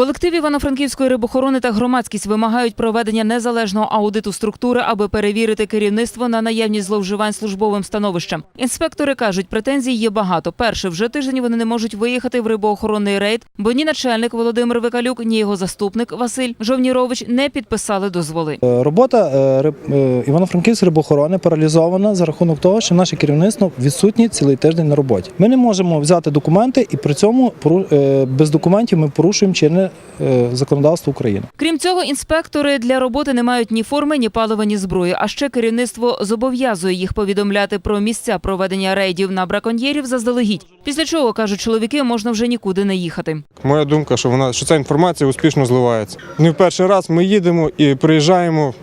Колектив Івано-Франківської рибохорони та громадськість вимагають проведення незалежного аудиту структури, аби перевірити керівництво на наявність зловживань службовим становищем. Інспектори кажуть, претензій є багато. Перше, вже тиждень вони не можуть виїхати в рибоохоронний рейд, бо ні начальник Володимир Викалюк, ні його заступник Василь Жовнірович не підписали дозволи. Е, Робота е, риб- е, Івано-Франківської рибоохорони паралізована за рахунок того, що наше керівництво відсутні цілий тиждень на роботі. Ми не можемо взяти документи, і при цьому без документів ми порушуємо чинне е, законодавство України. Крім цього, інспектори для роботи не мають ні форми, ні палива, ні зброї. А ще керівництво зобов'язує їх повідомляти про місця проведення рейдів на браконьєрів заздалегідь. Після чого кажуть чоловіки, можна вже нікуди не їхати. Моя думка, що вона що ця інформація успішно зливається. Не в перший раз ми їдемо і приїжджаємо.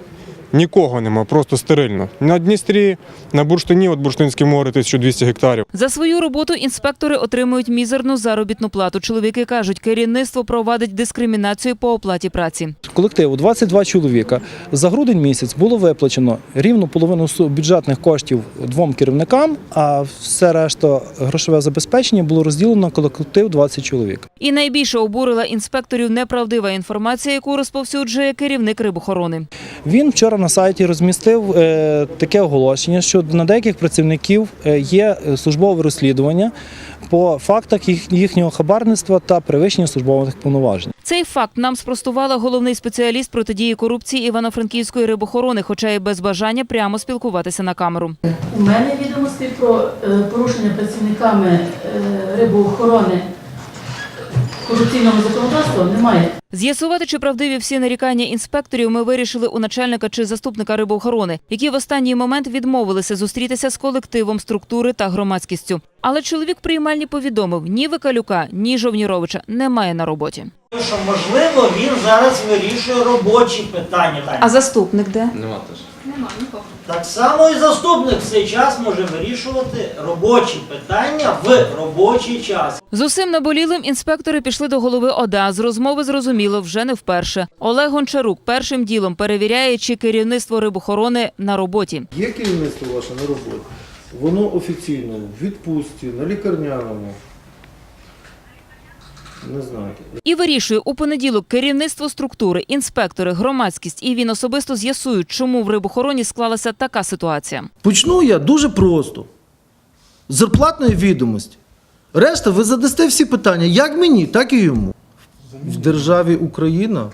Нікого нема, просто стерильно. На Дністрі, на Бурштині, от Бурштинське море, 1200 гектарів. За свою роботу інспектори отримують мізерну заробітну плату. Чоловіки кажуть, керівництво провадить дискримінацію по оплаті праці. Колективу 22 чоловіка. За грудень місяць було виплачено рівно половину бюджетних коштів двом керівникам, а все решта грошове забезпечення було розділено колектив 20 чоловік. І найбільше обурила інспекторів неправдива інформація, яку розповсюджує керівник рибохорони. Він вчора на сайті розмістив е, таке оголошення, що на деяких працівників е, є е, службове розслідування по фактах їхнього хабарництва та перевищення службових повноважень. Цей факт нам спростувала головний спеціаліст протидії корупції Івано-Франківської рибохорони, хоча й без бажання прямо спілкуватися на камеру. У мене відомості про порушення працівниками рибоохорони корупційного законодавства немає. З'ясувати, чи правдиві всі нарікання інспекторів, ми вирішили у начальника чи заступника рибоохорони, які в останній момент відмовилися зустрітися з колективом структури та громадськістю. Але чоловік приймальні повідомив: ні Викалюка, ні Жовніровича немає на роботі. що можливо він зараз вирішує робочі питання. А заступник де? Так само і заступник в цей час може вирішувати робочі питання в робочий час. З усім наболілим інспектори пішли до голови ОДА. З розмови зрозуміло вже не вперше. Олег Гончарук першим ділом перевіряє, чи керівництво рибохорони на роботі. Є керівництво ваше на роботі? Воно офіційно в відпустці, на лікарняному. Не знаю. І вирішує у понеділок керівництво структури, інспектори, громадськість і він особисто з'ясують, чому в рибохороні склалася така ситуація. Почну я дуже просто. З Зарплатної відомості. Решта ви задасте всі питання, як мені, так і йому. В державі Україна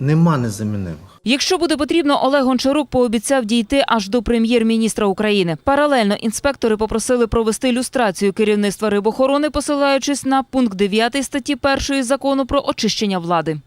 нема незамінимих. Якщо буде потрібно, Олег Гончарук пообіцяв дійти аж до прем'єр-міністра України. Паралельно інспектори попросили провести люстрацію керівництва рибохорони, посилаючись на пункт 9 статті 1 закону про очищення влади.